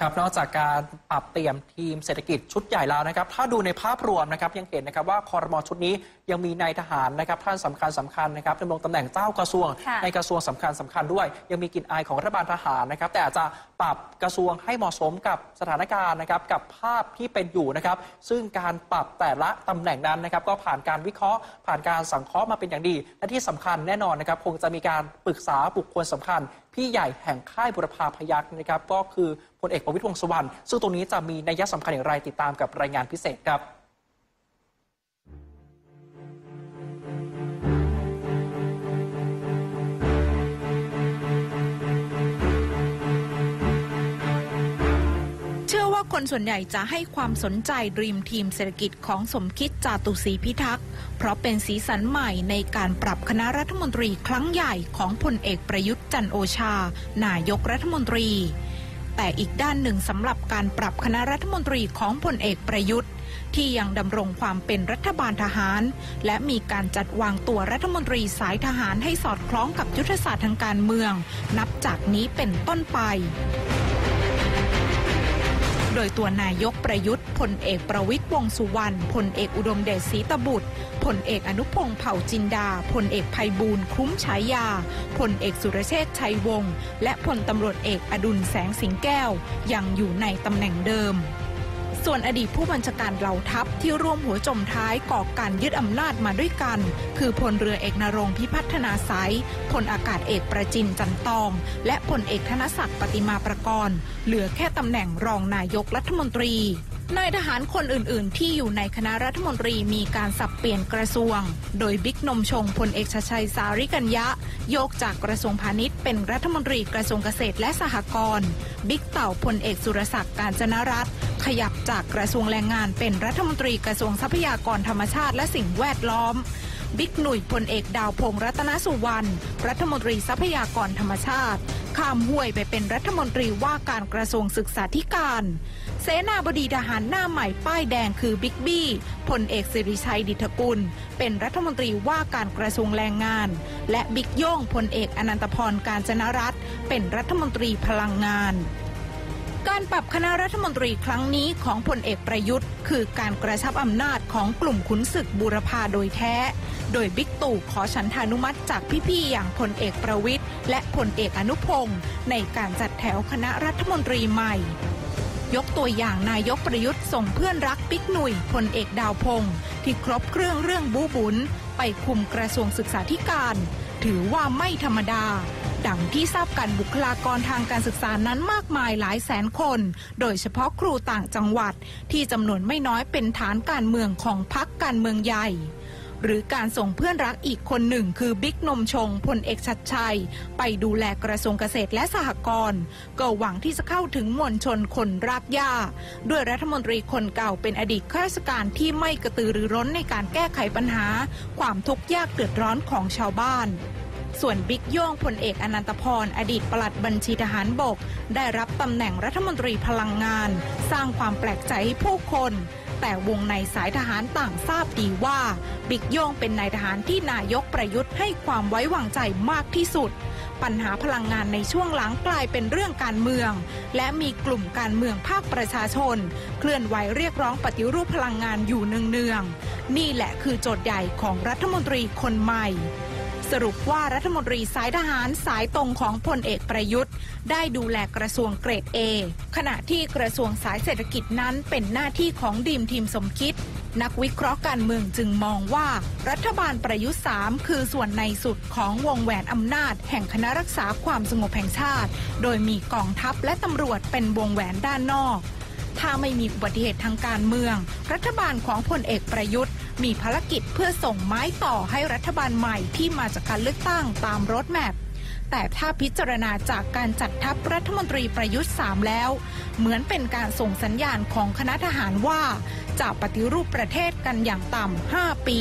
ครับนอกจากการปรับเปลี่ยนทีมเศรษฐกิจชุดใหญ่แล้วนะครับ ถ้าดูในภาพรวมนะครับยังเห็นนะครับว่าคอรมอชุดนี้ ยังมีนายทหารนะครับท่านสำคัญสำคัญนะครับดำรงตำแหน่งเจ้ากระทรวงค่ะในกระทรวงสำคัญสำคัญด้วย ยังมีกลิ่นอายของรัฐบาลทหารนะครับ แต่อาจจะปรับกระทรวงให้เหมาะสมกับสถานการณ์นะครับกับภาพที่เป็นอยู่นะครับ ซึ่งการปรับแต่ละตำแหน่งนั้นนะครับ ก็ผ่านการวิเคราะห์ ผ่านการสังเคราะห์มาเป็นอย่างดี และที่สำคัญแน่นอนนะครับ คงจะมีการปรึกษาบุคคลสำคัญพี่ใหญ่แห่งค่ายบุรพาพยัคฆ์นะครับ ก็คือพลเอกประวิตรวงษ์สุวรรณซึ่งตรงนี้จะมีนัยสำคัญอย่างไรติดตามกับรายงานพิเศษครับ คนส่วนใหญ่จะให้ความสนใจดรีมทีมเศรษฐกิจของสมคิดจาตุศรีพิทักษ์เพราะเป็นสีสันใหม่ในการปรับคณะรัฐมนตรีครั้งใหญ่ของพลเอกประยุทธ์จันโอชา นายกรัฐมนตรี แต่อีกด้านหนึ่งสำหรับการปรับคณะรัฐมนตรีของพลเอกประยุทธ์ที่ยังดำรงความเป็นรัฐบาลทหาร และมีการจัดวางตัวรัฐมนตรีสายทหารให้สอดคล้องกับยุทธศาสตร์ทางการเมือง นับจากนี้เป็นต้นไป โดยตัวนายกประยุทธ์พลเอกประวิตยวงสุวรรณพลเอกอุดมเดชศรีตบุตรพลเอกอนุพงษ์เผ่าจินดาพลเอกภัยบูลคุ้มฉายาพลเอกสุรเชษฐ์ชัยวงศ์และพลตำรวจเอกอดุลแสงสิงแก้ว ยังอยู่ในตำแหน่งเดิม ส่วนอดีตผู้บัญชาการเหล่าทัพที่ร่วมหัวจมท้ายก่อการยึดอำนาจมาด้วยกัน คือพลเรือเอกนรงพิพัฒนาสายพลอากาศเอกประจินจันตอง และพลเอกธนศักดิ์ปฏิมาประกรณ์ เหลือแค่ตำแหน่งรองนายกรัฐมนตรีนายทหารคนอื่น ๆ ที่อยู่ในคณะรัฐมนตรีมีการสับเปลี่ยนกระทรวง โดยบิ๊กนมชงพลเอกชชัยสาริกัญญะ โยกจากกระทรวงพาณิชย์เป็นรัฐมนตรีกระทรวงเกษตรและสหกรณ์ บิ๊กเต่าพลเอกสุรศักดิ์การจนรัตน์ ขยับจากกระทรวงแรงงานเป็นรัฐมนตรีกระทรวงทรัพยากรธรรมชาติและสิ่งแวดล้อม บิ๊กหนุ่ยพลเอกดาวพงษ์รัตนสุวรรณรัฐมนตรีทรัพยากรธรรมชาติ ข้ามห้วยไปเป็นรัฐมนตรีว่าการกระทรวงศึกษาธิการ เสนาบดีทหารหน้าใหม่ป้ายแดงคือบิ๊กบี้พลเอกสิริชัยดิษฐกุล เป็นรัฐมนตรีว่าการกระทรวงแรงงาน และบิ๊กโย่งพลเอกอนันตพรการจนรัตเป็นรัฐมนตรีพลังงาน การปรับคณะรัฐมนตรีครั้งนี้ของพลเอกประยุทธ์ คือการกระชับอำนาจของกลุ่มขุนศึกบูรพาโดยแท้ โดยบิ๊กตู่ขอฉันทานุมัติจากพี่ๆอย่างพลเอกประวิทย์และพลเอกอนุพงศ์ในการจัดแถวคณะรัฐมนตรีใหม่ ยกตัวอย่างนายกประยุทธ์ส่งเพื่อนรักปิ๊กหนุ่ยพลเอกดาวพงศ์ที่ครบเครื่องเรื่องบูบุญไปคุมกระทรวงศึกษาธิการ ถือว่าไม่ธรรมดา ดังที่ทราบกันบุคลากรทางการศึกษานั้นมากมายหลายแสนคน โดยเฉพาะครูต่างจังหวัด ที่จำนวนไม่น้อยเป็นฐานการเมืองของพรรคการเมืองใหญ่หรือการส่งเพื่อนรักอีกคนหนึ่งคือบิ๊กนมชงพลเอกชัดชัย ไปดูแลกระทรวงเกษตรและสหกรณ์ก็หวังที่จะเข้าถึงมวลชนคนรากหญ้า ด้วยรัฐมนตรีคนเก่าเป็นอดีตข้าราชการที่ไม่กระตือรือร้นในการแก้ไขปัญหา ความทุกข์ยากเดือดร้อนของชาวบ้าน ส่วนบิ๊กโย่งพลเอกอนันตพร อดีตปลัดบัญชีทหารบก ได้รับตำแหน่งรัฐมนตรีพลังงาน สร้างความแปลกใจให้ผู้คน แต่วงในสายทหารต่างทราบดีว่า บิ๊กโย่งเป็นนายทหารที่นายกประยุทธ์ให้ความไว้วางใจมากที่สุด ปัญหาพลังงานในช่วงหลังกลายเป็นเรื่องการเมือง และมีกลุ่มการเมืองภาคประชาชน เคลื่อนไหวเรียกร้องปฏิรูปพลังงานอยู่เนืองๆนี่แหละคือโจทย์ใหญ่ของรัฐมนตรีคนใหม่ สรุปว่ารัฐมนตรีสายทหารสายตรงของพลเอกประยุทธ์ ได้ดูแลกระทรวงเกรด A ขณะที่กระทรวงสายเศรษฐกิจนั้นเป็นหน้าที่ของดีมทีมสมคิด นักวิเคราะห์การเมืองจึงมองว่า รัฐบาลประยุทธ์ 3 คือส่วนในสุดของวงแหวนอำนาจ แห่งคณะรักษาความสงบแห่งชาติ โดยมีกองทัพและตำรวจเป็นวงแหวนด้านนอกถ้าไม่มีอุบัติเหตุทางการเมือง รัฐบาลของพลเอกประยุทธ์ มีภารกิจเพื่อส่งไม้ต่อให้รัฐบาลใหม่ที่มาจากการเลือกตั้งตามรถแมพแต่ถ้าพิจารณาจากการจัดทัพรัฐมนตรีประยุทธ์ 3 แล้ว เหมือนเป็นการส่งสัญญาณของคณะทหารว่า จะปฏิรูปประเทศกันอย่างต่ำ5 ปี